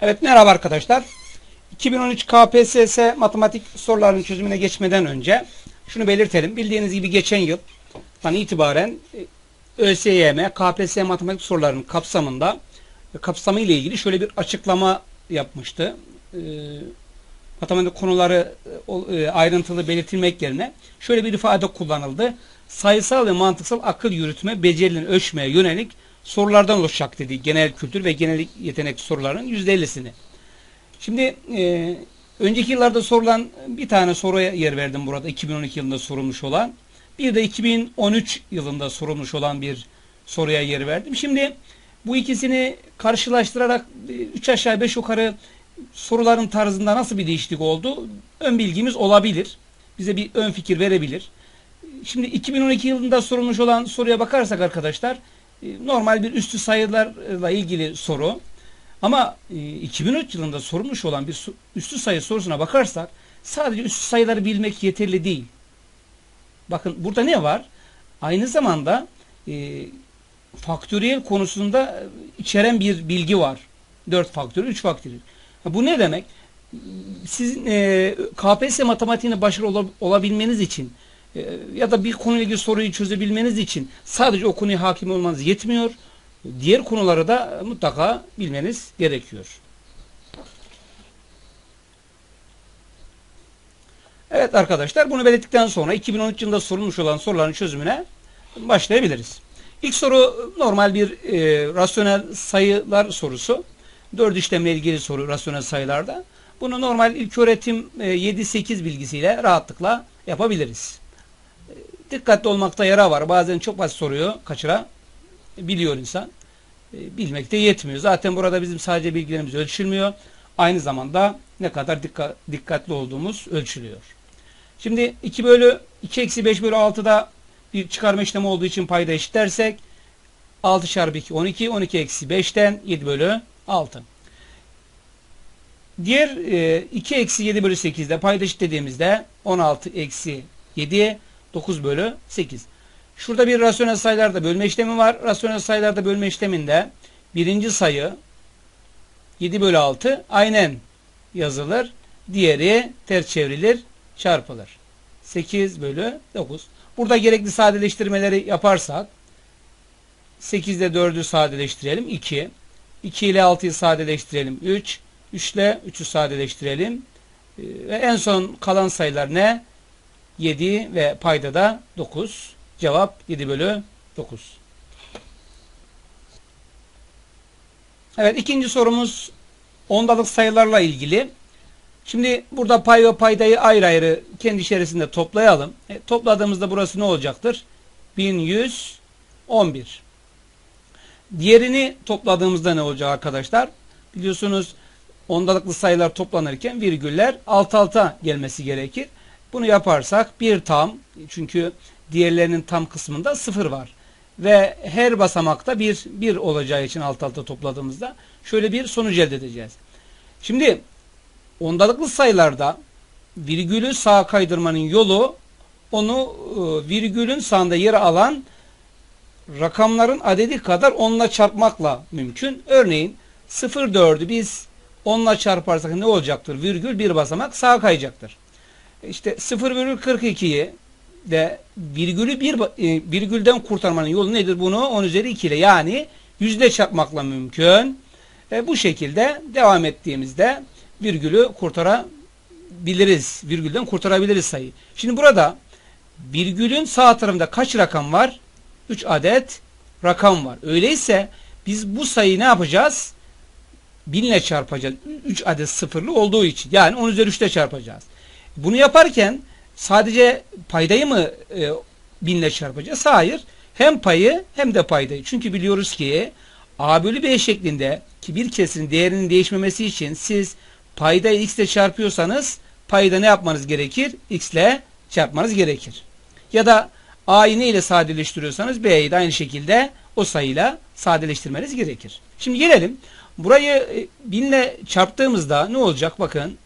Evet merhaba arkadaşlar. 2013 KPSS matematik sorularının çözümüne geçmeden önce şunu belirtelim. Bildiğiniz gibi geçen yıldan itibaren e, ÖSYM KPSS matematik sorularının kapsamında kapsamı ile ilgili şöyle bir açıklama yapmıştı. E, matematik konuları e, e, ayrıntılı belirtilmek yerine şöyle bir ifade kullanıldı. Sayısal ve mantıksal akıl yürütme becerilerini ölçmeye yönelik sorulardan oluşacak dedi. Genel kültür ve genel yetenek sorularının %50'sini. Şimdi e, önceki yıllarda sorulan bir tane soruya yer verdim burada 2012 yılında sorulmuş olan. Bir de 2013 yılında sorulmuş olan bir soruya yer verdim. Şimdi bu ikisini karşılaştırarak 3 aşağı 5 yukarı soruların tarzında nasıl bir değişiklik oldu? Ön bilgimiz olabilir. Bize bir ön fikir verebilir. Şimdi 2012 yılında sorulmuş olan soruya bakarsak arkadaşlar e, normal bir üstü sayılarla ilgili soru. Ama e, 2003 yılında sorulmuş olan bir üstü sayı sorusuna bakarsak sadece üstü sayıları bilmek yeterli değil. Bakın burada ne var? Aynı zamanda e, faktöriyel konusunda e, içeren bir bilgi var. 4 faktöriyel, 3 faktöriyel. Ha, Bu ne demek? Sizin e, KPSS matematiğine başarılı ola- olabilmeniz için e, ya da bir konuyla ilgili soruyu çözebilmeniz için sadece o konuya hakim olmanız yetmiyor. Diğer konuları da mutlaka bilmeniz gerekiyor. Evet arkadaşlar bunu belirttikten sonra 2013 yılında sorulmuş olan soruların çözümüne başlayabiliriz. İlk soru normal bir e, rasyonel sayılar sorusu. Dört işlemle ilgili soru rasyonel sayılarda. Bunu normal ilköğretim e, 7-8 bilgisiyle rahatlıkla yapabiliriz. E, dikkatli olmakta yara var. Bazen çok basit soruyu kaçırabiliyor insan. E, bilmek de yetmiyor. Zaten burada bizim sadece bilgilerimiz ölçülmüyor. Aynı zamanda ne kadar dikkat, dikkatli olduğumuz ölçülüyor. Şimdi 2 bölü 2 eksi 5 bölü 6'da bir çıkarma işlemi olduğu için payda eşitlersek 6 çarpı 2 12 12 eksi 5'ten 7 bölü 6. Diğer e, 2 eksi 7 bölü 8'de payda eşitlediğimizde 16 eksi 7 9 bölü 8. Şurada bir rasyonel sayılarda bölme işlemi var. Rasyonel sayılarda bölme işleminde birinci sayı 7 bölü 6 aynen yazılır. Diğeri ters çevrilir, çarpılır. 8 bölü 9. Burada gerekli sadeleştirmeleri yaparsak 8 ile 4'ü sadeleştirelim 2. 2 ile 6'yı sadeleştirelim 3. 3 ile 3'ü sadeleştirelim. Ee, Ve en son kalan sayılar ne? 7 ve payda da 9. Cevap 7 bölü 9. Evet ikinci sorumuz ondalık sayılarla ilgili. Şimdi burada pay ve paydayı ayrı ayrı kendi içerisinde toplayalım. E, topladığımızda burası ne olacaktır? 1111. Diğerini topladığımızda ne olacak arkadaşlar? Biliyorsunuz ondalıklı sayılar toplanırken virgüller alt alta gelmesi gerekir. Bunu yaparsak bir tam çünkü diğerlerinin tam kısmında sıfır var. Ve her basamakta bir, bir olacağı için alt alta topladığımızda şöyle bir sonuç elde edeceğiz. Şimdi ondalıklı sayılarda virgülü sağa kaydırmanın yolu onu e, virgülün sağında yer alan rakamların adedi kadar onunla çarpmakla mümkün. Örneğin 0,4'ü biz onunla çarparsak ne olacaktır? Virgül bir basamak sağa kayacaktır. İşte 0,42'yi de virgülü bir e, virgülden kurtarmanın yolu nedir? Bunu 10 üzeri 2 ile yani yüzde çarpmakla mümkün. E, bu şekilde devam ettiğimizde virgülü kurtarabiliriz. Virgülden kurtarabiliriz sayıyı. Şimdi burada virgülün sağ tarafında kaç rakam var? 3 adet rakam var. Öyleyse biz bu sayıyı ne yapacağız? 1000 ile çarpacağız. 3 adet sıfırlı olduğu için. Yani 10 üzeri 3 ile çarpacağız. Bunu yaparken sadece paydayı mı e, 1000 ile çarpacağız? Hayır. Hem payı hem de paydayı. Çünkü biliyoruz ki a bölü b şeklinde ki bir kesirin değerinin değişmemesi için siz paydayı x ile çarpıyorsanız payda ne yapmanız gerekir? x ile çarpmanız gerekir. Ya da a'yı ne ile sadeleştiriyorsanız b'yi de aynı şekilde o sayıyla sadeleştirmeniz gerekir. Şimdi gelelim. Burayı e, 1000 ile çarptığımızda ne olacak? Bakın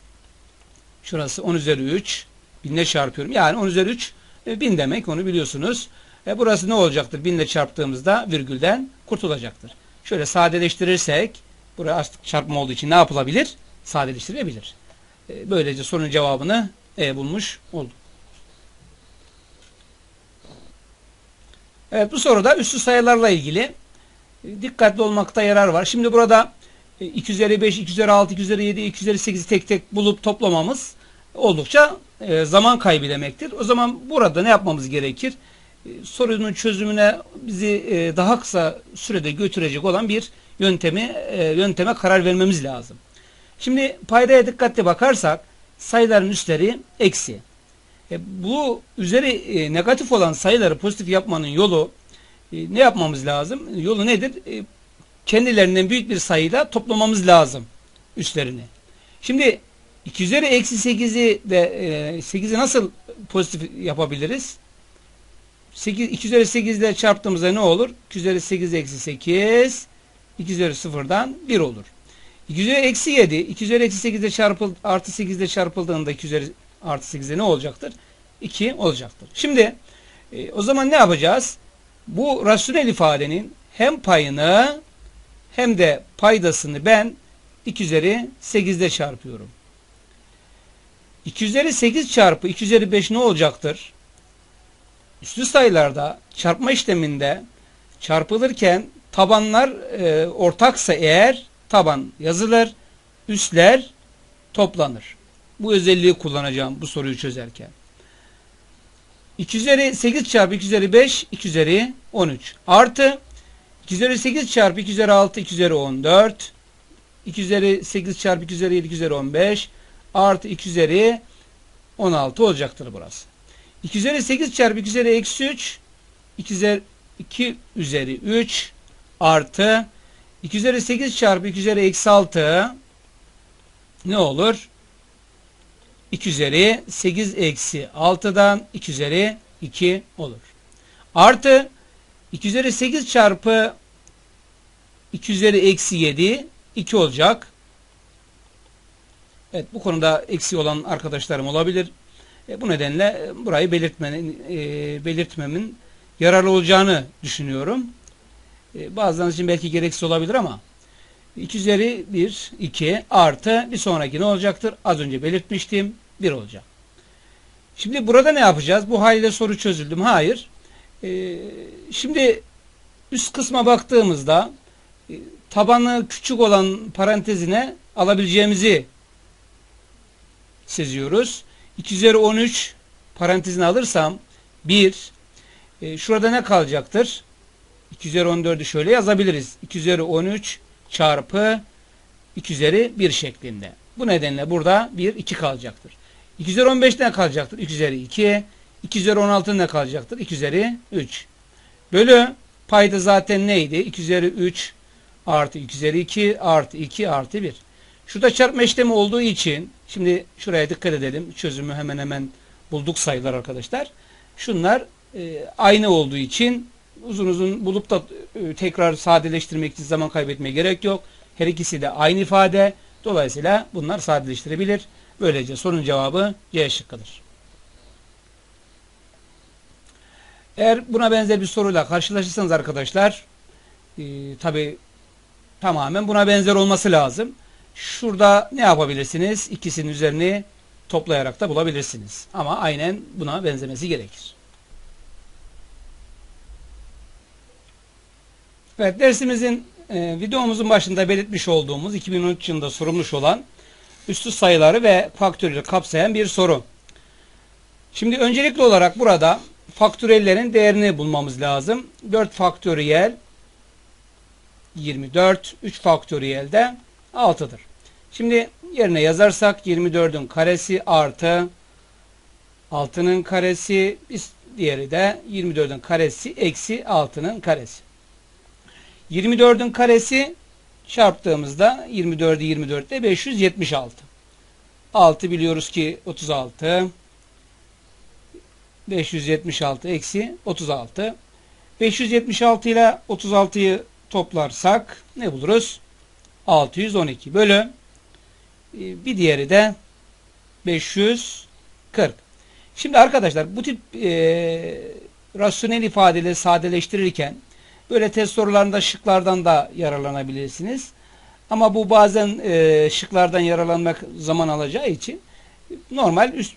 Şurası 10 üzeri 3. 1000 ile çarpıyorum. Yani 10 üzeri 3 e, 1000 demek onu biliyorsunuz. E, burası ne olacaktır? 1000 ile çarptığımızda virgülden kurtulacaktır. Şöyle sadeleştirirsek Buraya açlık çarpma olduğu için ne yapılabilir? Sadeleştirilebilir. E, böylece sorunun cevabını E bulmuş olduk. Evet bu soruda üstü sayılarla ilgili e, dikkatli olmakta yarar var. Şimdi burada e, 2 üzeri 5, 2 üzeri 6, 2 üzeri 7, 2 üzeri 8'i tek tek bulup toplamamız oldukça e, zaman kaybı demektir. O zaman burada ne yapmamız gerekir? E, sorunun çözümüne bizi e, daha kısa sürede götürecek olan bir yöntemi yönteme karar vermemiz lazım. Şimdi paydaya dikkatli bakarsak sayıların üstleri eksi. Bu üzeri negatif olan sayıları pozitif yapmanın yolu ne yapmamız lazım? Yolu nedir? Kendilerinden büyük bir sayıyla toplamamız lazım üstlerini. Şimdi 2 üzeri eksi 8'i de e, 8'i nasıl pozitif yapabiliriz? 8, 2 üzeri 8 ile çarptığımızda ne olur? 2 üzeri 8 eksi 8 2 üzeri 0'dan 1 olur. 2 üzeri eksi 7 2 üzeri eksi 8 ile çarpıl, artı 8 ile çarpıldığında 2 üzeri artı 8 ile ne olacaktır? 2 olacaktır. Şimdi e, o zaman ne yapacağız? Bu rasyonel ifadenin hem payını hem de paydasını ben 2 üzeri 8 ile çarpıyorum. 2 üzeri 8 çarpı 2 üzeri 5 ne olacaktır? Üslü sayılarda çarpma işleminde çarpılırken tabanlar e, ortaksa eğer taban yazılır, üstler toplanır. Bu özelliği kullanacağım bu soruyu çözerken. 2 üzeri 8 çarpı 2 üzeri 5 2 üzeri 13 artı 2 üzeri 8 çarpı 2 üzeri 6 2 üzeri 14 2 üzeri 8 çarpı 2 üzeri 7 2 üzeri 15 artı 2 üzeri 16 olacaktır burası. 2 üzeri 8 çarpı 2 üzeri eksi 3 2 üzeri 2 üzeri 3 artı 2 üzeri 8 çarpı 2 üzeri eksi 6 ne olur? 2 üzeri 8 eksi 6'dan 2 üzeri 2 olur. Artı 2 üzeri 8 çarpı 2 üzeri eksi 7 2 olacak. Evet bu konuda eksi olan arkadaşlarım olabilir. E, bu nedenle e, burayı belirtmenin, e, belirtmemin yararlı olacağını düşünüyorum. E, bazılarınız için belki gereksiz olabilir ama 2 üzeri 1, 2 artı bir sonraki ne olacaktır? Az önce belirtmiştim. 1 olacak. Şimdi burada ne yapacağız? Bu haliyle soru çözüldü mü? Hayır. E, şimdi üst kısma baktığımızda e, tabanı küçük olan parantezine alabileceğimizi seziyoruz. 2 üzeri 13 parantezine alırsam 1 e, şurada ne kalacaktır? 2 üzeri 14'ü şöyle yazabiliriz. 2 üzeri 13 çarpı 2 üzeri 1 şeklinde. Bu nedenle burada 1 2 kalacaktır. 2 üzeri 15 ne kalacaktır? 2 üzeri 2. 2 üzeri 16 ne kalacaktır? 2 üzeri 3. Bölü payda zaten neydi? 2 üzeri 3 artı 2 üzeri 2 artı 2 artı 1. Şurada çarpma işlemi olduğu için şimdi şuraya dikkat edelim. Çözümü hemen hemen bulduk sayılar arkadaşlar. Şunlar e, aynı olduğu için uzun uzun bulup da e, tekrar sadeleştirmek için zaman kaybetmeye gerek yok. Her ikisi de aynı ifade. Dolayısıyla bunlar sadeleştirebilir. Böylece sorunun cevabı C şıkkıdır. Eğer buna benzer bir soruyla karşılaşırsanız arkadaşlar e, tabi tamamen buna benzer olması lazım. Şurada ne yapabilirsiniz? İkisinin üzerini toplayarak da bulabilirsiniz. Ama aynen buna benzemesi gerekir. Evet dersimizin e, videomuzun başında belirtmiş olduğumuz 2013 yılında sorulmuş olan üstü sayıları ve faktörleri kapsayan bir soru. Şimdi öncelikli olarak burada faktörellerin değerini bulmamız lazım. 4 faktöriyel 24, 3 faktöriyel de 6'dır. Şimdi yerine yazarsak 24'ün karesi artı 6'nın karesi diğeri de 24'ün karesi eksi 6'nın karesi. 24'ün karesi çarptığımızda 24'ü 24 de 576. 6 biliyoruz ki 36. 576 eksi 36. 576 ile 36'yı toplarsak ne buluruz? 612 bölü bir diğeri de 540. Şimdi arkadaşlar bu tip e, rasyonel ifadeleri sadeleştirirken böyle test sorularında şıklardan da yararlanabilirsiniz. Ama bu bazen e, şıklardan yararlanmak zaman alacağı için normal üst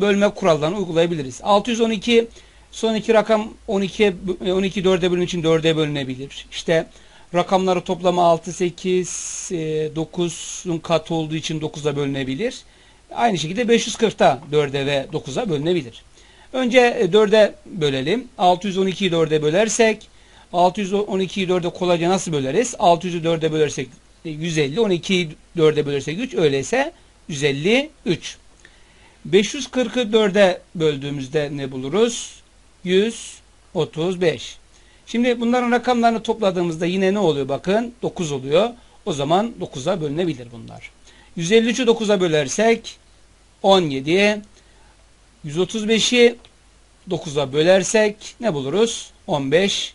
bölme kurallarını uygulayabiliriz. 612 son iki rakam 12 12 4'e bölünün için 4'e bölünebilir. İşte rakamları toplama 6 8 9'un katı olduğu için 9'a bölünebilir. Aynı şekilde 540'ta 4'e ve 9'a bölünebilir. Önce 4'e bölelim. 612'yi 4'e bölersek 612'yi 4'e kolayca nasıl böleriz? 600'ü 4'e bölersek 150, 12'yi 4'e bölersek 3, öyleyse 153. 540'ı 4'e böldüğümüzde ne buluruz? 135. Şimdi bunların rakamlarını topladığımızda yine ne oluyor? Bakın 9 oluyor. O zaman 9'a bölünebilir bunlar. 153'ü 9'a bölersek 17. 135'i 9'a bölersek ne buluruz? 15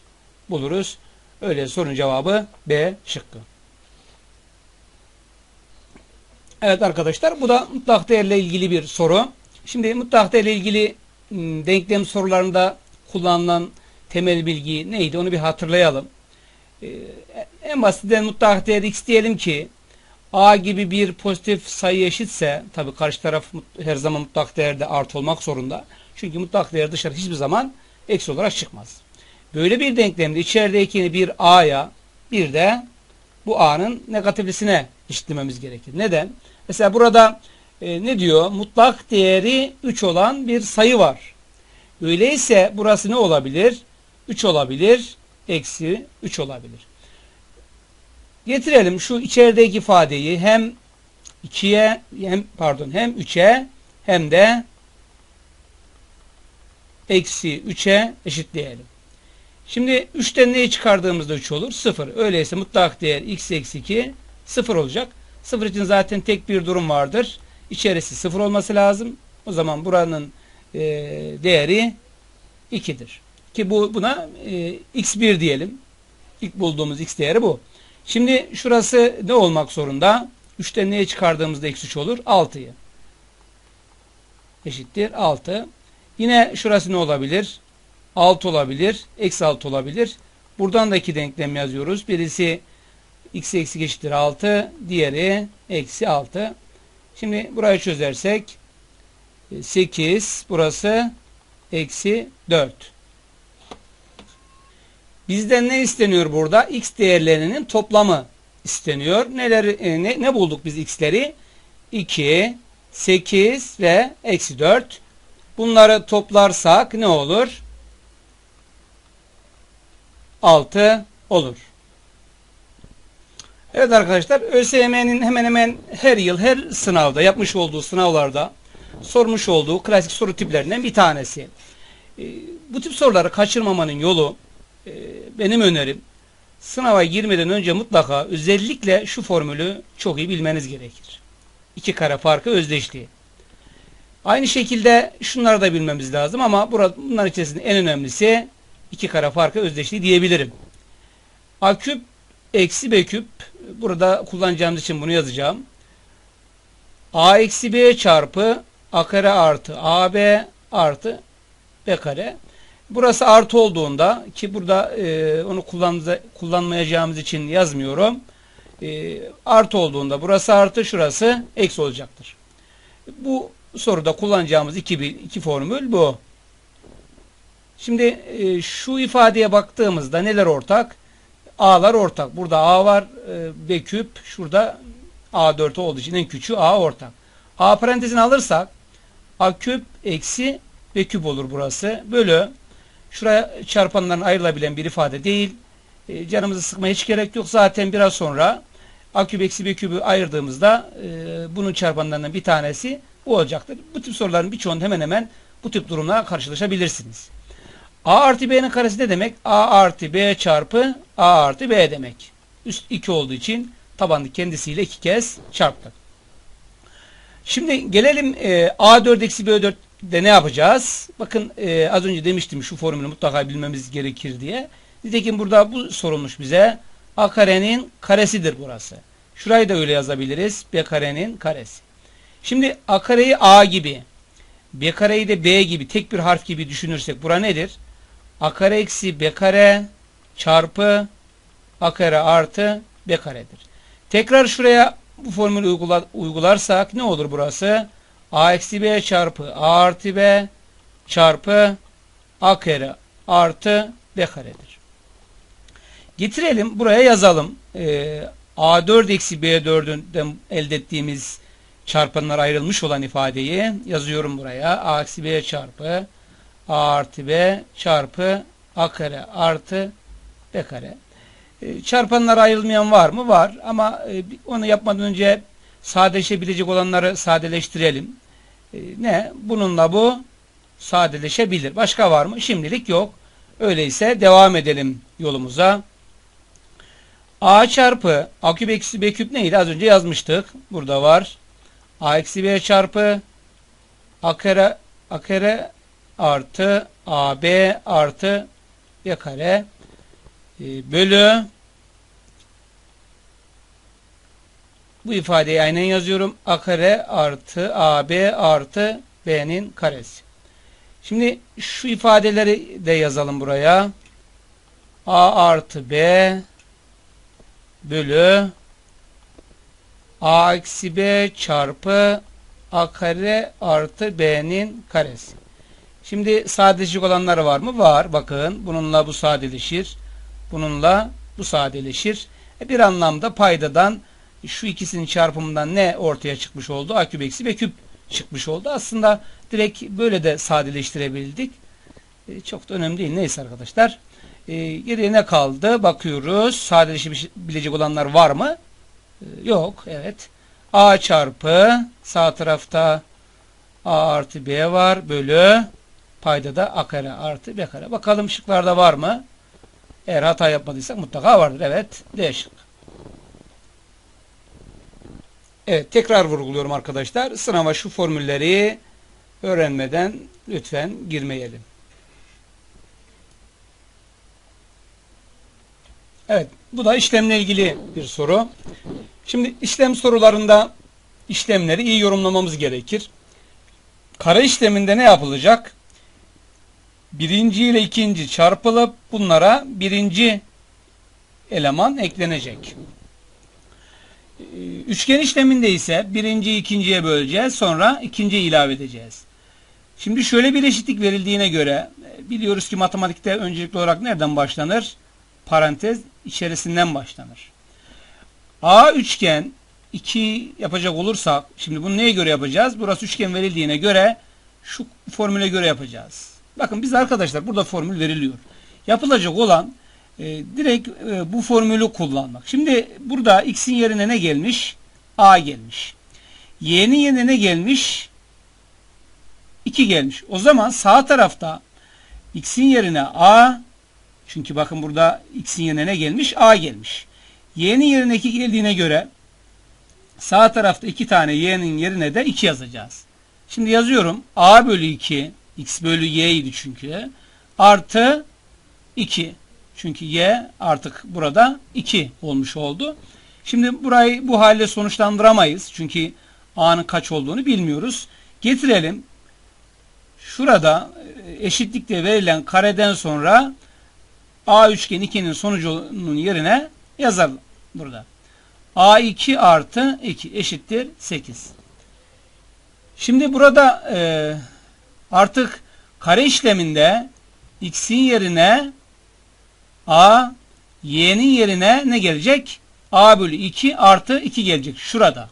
buluruz. Öyle sorun cevabı B şıkkı. Evet arkadaşlar bu da mutlak değerle ilgili bir soru. Şimdi mutlak değerle ilgili ıı, denklem sorularında kullanılan temel bilgi neydi onu bir hatırlayalım. Ee, en basitinden mutlak değer x diyelim ki a gibi bir pozitif sayı eşitse tabi karşı taraf her zaman mutlak değerde artı olmak zorunda. Çünkü mutlak değer dışarı hiçbir zaman eksi olarak çıkmaz. Böyle bir denklemde içerideki bir a'ya bir de bu a'nın negatiflisine eşitlememiz gerekir. Neden? Mesela burada e, ne diyor? Mutlak değeri 3 olan bir sayı var. Öyleyse burası ne olabilir? 3 olabilir. Eksi 3 olabilir. Getirelim şu içerideki ifadeyi hem 2'ye hem pardon hem 3'e hem de eksi 3'e eşitleyelim. Şimdi 3'ten neyi çıkardığımızda 3 olur? 0. Öyleyse mutlak değer x eksi 2 0 olacak. 0 için zaten tek bir durum vardır. İçerisi 0 olması lazım. O zaman buranın e, değeri 2'dir. Ki bu buna e, x1 diyelim. İlk bulduğumuz x değeri bu. Şimdi şurası ne olmak zorunda? 3'ten neye çıkardığımızda eksi 3 olur? 6'yı. Eşittir 6. Yine şurası ne olabilir? 6 olabilir. Eksi 6 olabilir. Buradan da iki denklem yazıyoruz. Birisi x eksi eşittir 6. Diğeri eksi 6. Şimdi burayı çözersek 8 burası eksi 4. Bizden ne isteniyor burada? X değerlerinin toplamı isteniyor. Neler, e, ne, ne bulduk biz x'leri? 2, 8 ve eksi 4. Bunları toplarsak ne olur? 6 olur. Evet arkadaşlar ÖSYM'nin hemen hemen her yıl her sınavda yapmış olduğu sınavlarda sormuş olduğu klasik soru tiplerinden bir tanesi. E, bu tip soruları kaçırmamanın yolu e, benim önerim sınava girmeden önce mutlaka özellikle şu formülü çok iyi bilmeniz gerekir. İki kare farkı özdeşliği. Aynı şekilde şunları da bilmemiz lazım ama burada bunların içerisinde en önemlisi iki kare farkı özdeşliği diyebilirim. A küp eksi B küp burada kullanacağımız için bunu yazacağım. A eksi B çarpı A kare artı AB artı B kare. Burası artı olduğunda ki burada e, onu kullanmayacağımız için yazmıyorum. E, artı olduğunda burası artı şurası eksi olacaktır. Bu soruda kullanacağımız iki, iki formül bu. Şimdi e, şu ifadeye baktığımızda neler ortak? A'lar ortak. Burada A var, e, B küp, şurada A4 olduğu için en küçüğü A ortak. A parantezini alırsak A küp eksi B küp olur burası. Bölü şuraya çarpanların ayrılabilen bir ifade değil. E, canımızı sıkmaya hiç gerek yok. Zaten biraz sonra A küp eksi B küpü ayırdığımızda e, bunun çarpanlarından bir tanesi bu olacaktır. Bu tip soruların birçoğunda hemen hemen bu tip durumla karşılaşabilirsiniz. A artı B'nin karesi ne demek? A artı B çarpı A artı B demek. Üst 2 olduğu için tabanı kendisiyle iki kez çarptık. Şimdi gelelim e, A4 eksi B4 de ne yapacağız? Bakın e, az önce demiştim şu formülü mutlaka bilmemiz gerekir diye. Nitekim burada bu sorulmuş bize. A karenin karesidir burası. Şurayı da öyle yazabiliriz. B karenin karesi. Şimdi A kareyi A gibi, B kareyi de B gibi tek bir harf gibi düşünürsek bura nedir? A kare eksi B kare çarpı A kare artı B karedir. Tekrar şuraya bu formülü uygula- uygularsak ne olur burası? A eksi B çarpı A artı B çarpı A kare artı B karedir. Getirelim buraya yazalım. Ee, A4 eksi B4'den elde ettiğimiz çarpanlar ayrılmış olan ifadeyi yazıyorum buraya. A eksi B çarpı A artı B çarpı A kare artı B kare. E, Çarpanlar ayrılmayan var mı? Var. Ama e, onu yapmadan önce sadeleşebilecek olanları sadeleştirelim. E, Ne? Bununla bu sadeleşebilir. Başka var mı? Şimdilik yok. Öyleyse devam edelim yolumuza. A çarpı A küp eksi B küp neydi? Az önce yazmıştık. Burada var. A eksi B çarpı A kare A kare artı AB artı B kare e, bölü bu ifadeyi aynen yazıyorum. A kare artı AB artı B'nin karesi. Şimdi şu ifadeleri de yazalım buraya. A artı B bölü A eksi B çarpı A kare artı B'nin karesi. Şimdi sadeleşik olanlar var mı? Var. Bakın bununla bu sadeleşir. Bununla bu sadeleşir. E bir anlamda paydadan şu ikisinin çarpımından ne ortaya çıkmış oldu? A küp eksi B küp çıkmış oldu. Aslında direkt böyle de sadeleştirebildik. E, çok da önemli değil. Neyse arkadaşlar. E, geriye ne kaldı? Bakıyoruz. Sadeleşebilecek olanlar var mı? E, yok. Evet. A çarpı sağ tarafta A artı B var. Bölü payda da A kare artı B kare. Bakalım şıklarda var mı? Eğer hata yapmadıysak mutlaka vardır. Evet. D şık. Evet. Tekrar vurguluyorum arkadaşlar. Sınava şu formülleri öğrenmeden lütfen girmeyelim. Evet. Bu da işlemle ilgili bir soru. Şimdi işlem sorularında işlemleri iyi yorumlamamız gerekir. Kare işleminde ne yapılacak? Birinci ile ikinci çarpılıp bunlara birinci eleman eklenecek. Ee, Üçgen işleminde ise birinciyi ikinciye böleceğiz. Sonra ikinciyi ilave edeceğiz. Şimdi şöyle bir eşitlik verildiğine göre e, biliyoruz ki matematikte öncelikli olarak nereden başlanır? Parantez içerisinden başlanır. A üçgen 2 yapacak olursak şimdi bunu neye göre yapacağız? Burası üçgen verildiğine göre şu formüle göre yapacağız. Bakın biz arkadaşlar burada formül veriliyor. Yapılacak olan e, direkt e, bu formülü kullanmak. Şimdi burada x'in yerine ne gelmiş? A gelmiş. Y'nin yerine ne gelmiş? 2 gelmiş. O zaman sağ tarafta x'in yerine A çünkü bakın burada x'in yerine ne gelmiş? A gelmiş. Y'nin yerine 2 geldiğine göre sağ tarafta 2 tane y'nin yerine de 2 yazacağız. Şimdi yazıyorum. A bölü 2 x bölü y idi çünkü. Artı 2. Çünkü y artık burada 2 olmuş oldu. Şimdi burayı bu halde sonuçlandıramayız. Çünkü a'nın kaç olduğunu bilmiyoruz. Getirelim. Şurada e, eşitlikte verilen kareden sonra a üçgen 2'nin sonucunun yerine yazalım burada. a2 artı 2 eşittir 8. Şimdi burada e, artık kare işleminde x'in yerine a, y'nin yerine ne gelecek? a bölü 2 artı 2 gelecek. Şurada.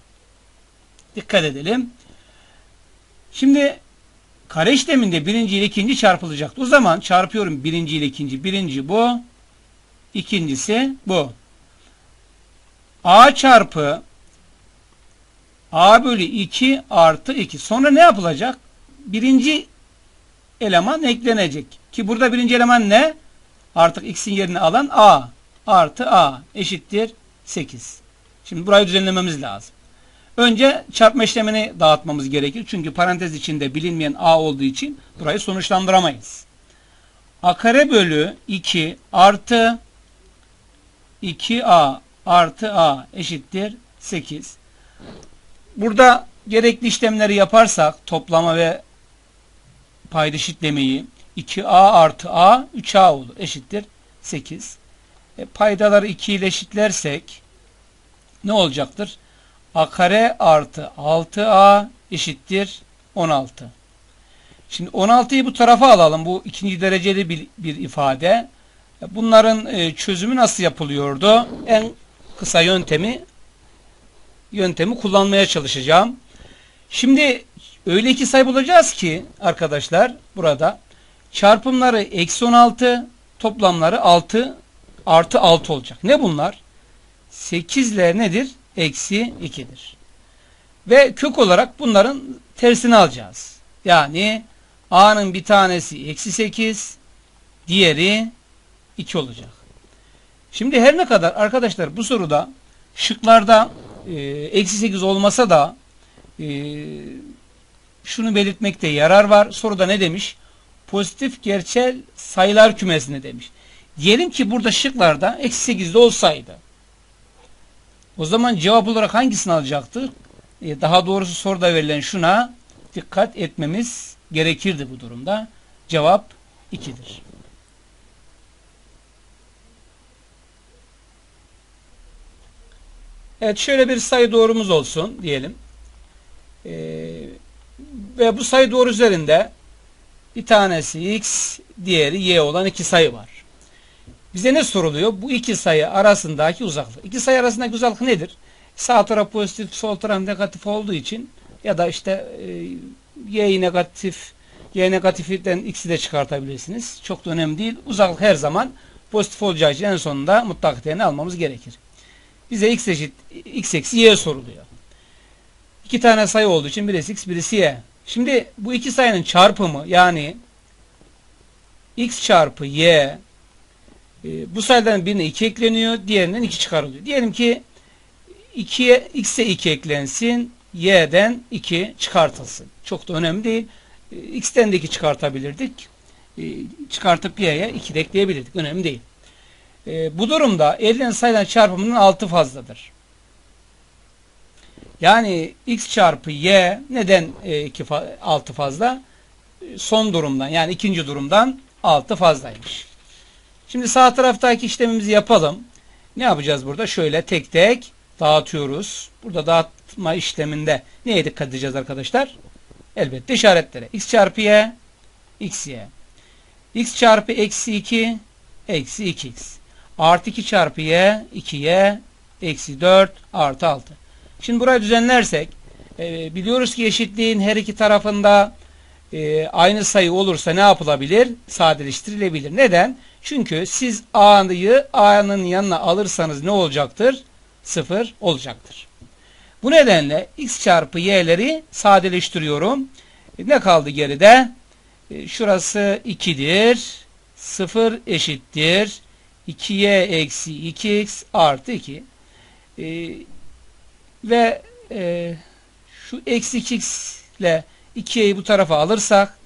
Dikkat edelim. Şimdi kare işleminde birinci ile ikinci çarpılacaktı. O zaman çarpıyorum birinci ile ikinci. Birinci bu. ikincisi bu. a çarpı a bölü 2 artı 2. Sonra ne yapılacak? Birinci eleman eklenecek. Ki burada birinci eleman ne? Artık x'in yerini alan a artı a eşittir 8. Şimdi burayı düzenlememiz lazım. Önce çarpma işlemini dağıtmamız gerekir. Çünkü parantez içinde bilinmeyen a olduğu için burayı sonuçlandıramayız. a kare bölü 2 artı 2a artı a eşittir 8. Burada gerekli işlemleri yaparsak toplama ve payda eşitlemeyi 2a artı a 3a olur. Eşittir 8. E, paydaları 2 ile eşitlersek ne olacaktır? A kare artı 6A eşittir 16. Şimdi 16'yı bu tarafa alalım. Bu ikinci dereceli bir, bir ifade. Bunların e, çözümü nasıl yapılıyordu? En kısa yöntemi yöntemi kullanmaya çalışacağım. Şimdi öyle iki sayı bulacağız ki arkadaşlar burada çarpımları eksi 16 toplamları 6 artı 6 olacak. Ne bunlar? 8 ile nedir? Eksi 2'dir. Ve kök olarak bunların tersini alacağız. Yani A'nın bir tanesi eksi 8, diğeri 2 olacak. Şimdi her ne kadar arkadaşlar bu soruda şıklarda e, eksi 8 olmasa da e, şunu belirtmekte yarar var. Soruda ne demiş? Pozitif gerçel sayılar kümesine demiş. Diyelim ki burada şıklarda eksi 8'de olsaydı. O zaman cevap olarak hangisini alacaktık? E, daha doğrusu soruda verilen şuna dikkat etmemiz gerekirdi bu durumda. Cevap 2'dir. Evet şöyle bir sayı doğrumuz olsun diyelim. Ee, ve bu sayı doğru üzerinde bir tanesi x, diğeri y olan iki sayı var. Bize ne soruluyor? Bu iki sayı arasındaki uzaklık. İki sayı arasındaki uzaklık nedir? Sağ taraf pozitif, sol taraf negatif olduğu için ya da işte e, y negatif, y negatiften x'i de çıkartabilirsiniz. Çok da önemli değil. Uzaklık her zaman pozitif olacağı için en sonunda mutlak değerini almamız gerekir. Bize x eşit x eksi y soruluyor. İki tane sayı olduğu için birisi x birisi y. Şimdi bu iki sayının çarpımı yani x çarpı y e, bu sayıların birine 2 ekleniyor. Diğerinden 2 çıkarılıyor. Diyelim ki 2'ye x'e 2 eklensin. y'den 2 çıkartılsın. Çok da önemli değil. E, x'ten de 2 çıkartabilirdik. E, çıkartıp y'ye 2 de ekleyebilirdik. Önemli değil. E, bu durumda elinden sayılan çarpımının 6 fazladır. Yani x çarpı y neden e, 2 fa 6 fazla? E, son durumdan yani ikinci durumdan 6 fazlaymış. Şimdi sağ taraftaki işlemimizi yapalım. Ne yapacağız burada? Şöyle tek tek dağıtıyoruz. Burada dağıtma işleminde neye dikkat edeceğiz arkadaşlar? Elbette işaretlere. x çarpı y, x y. x çarpı eksi 2, eksi 2x. Artı 2 çarpı y, 2y, eksi 4, artı 6. Şimdi burayı düzenlersek, e, biliyoruz ki eşitliğin her iki tarafında e, aynı sayı olursa ne yapılabilir? Sadeleştirilebilir. Neden? Çünkü siz A'yı A'nın yanına alırsanız ne olacaktır? 0 olacaktır. Bu nedenle x çarpı y'leri sadeleştiriyorum. E, ne kaldı geride? Şurası 2'dir. 0 eşittir. 2y eksi 2x artı 2. E, ve e, şu eksi 2x ile 2y'yi bu tarafa alırsak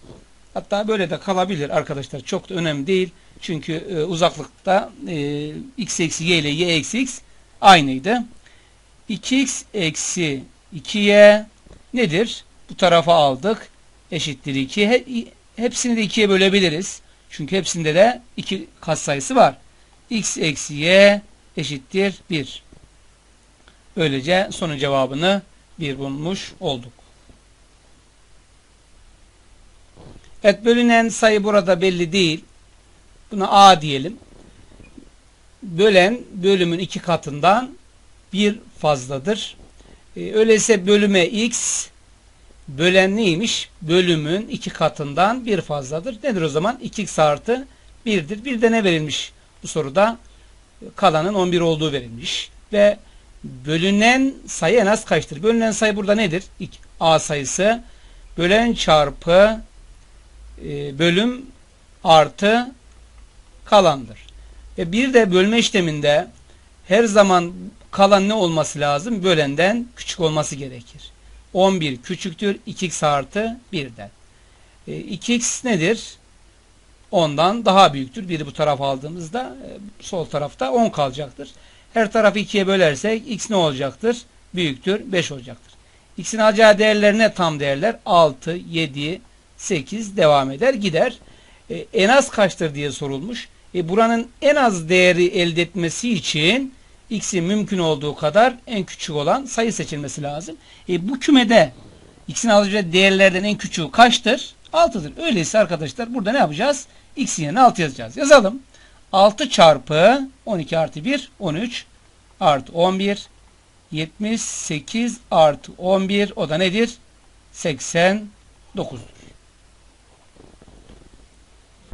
hatta böyle de kalabilir arkadaşlar. Çok da önemli değil. Çünkü e, uzaklıkta e, x eksi y ile y eksi x aynıydı. 2x eksi 2y nedir? Bu tarafa aldık. Eşittir 2. He, hepsini de 2'ye bölebiliriz. Çünkü hepsinde de 2 katsayısı var. x eksi y eşittir 1. Böylece sonun cevabını 1 bulmuş olduk. Evet bölünen sayı burada belli değil. Buna A diyelim. Bölen bölümün iki katından bir fazladır. Ee, öyleyse bölüme x bölen neymiş? Bölümün iki katından bir fazladır. Nedir o zaman? 2x artı 1'dir. Bir de ne verilmiş bu soruda? Kalanın 11 olduğu verilmiş. Ve bölünen sayı en az kaçtır? Bölünen sayı burada nedir? A sayısı. Bölen çarpı e, bölüm artı kalandır. Ve bir de bölme işleminde her zaman kalan ne olması lazım? Bölenden küçük olması gerekir. 11 küçüktür 2x artı 1'den. E, 2x nedir? 10'dan daha büyüktür. Biri bu tarafa aldığımızda e, sol tarafta 10 kalacaktır. Her tarafı 2'ye bölersek x ne olacaktır? Büyüktür 5 olacaktır. X'in alacağı değerler ne tam değerler? 6, 7, 8 devam eder gider. E, en az kaçtır diye sorulmuş. E, buranın en az değeri elde etmesi için x'in mümkün olduğu kadar en küçük olan sayı seçilmesi lazım. E, bu kümede x'in alacağı değerlerden en küçüğü kaçtır? 6'dır. Öyleyse arkadaşlar burada ne yapacağız? x'in yerine 6 yazacağız. Yazalım. 6 çarpı 12 artı 1 13 artı 11 78 artı 11 o da nedir? 89'dur.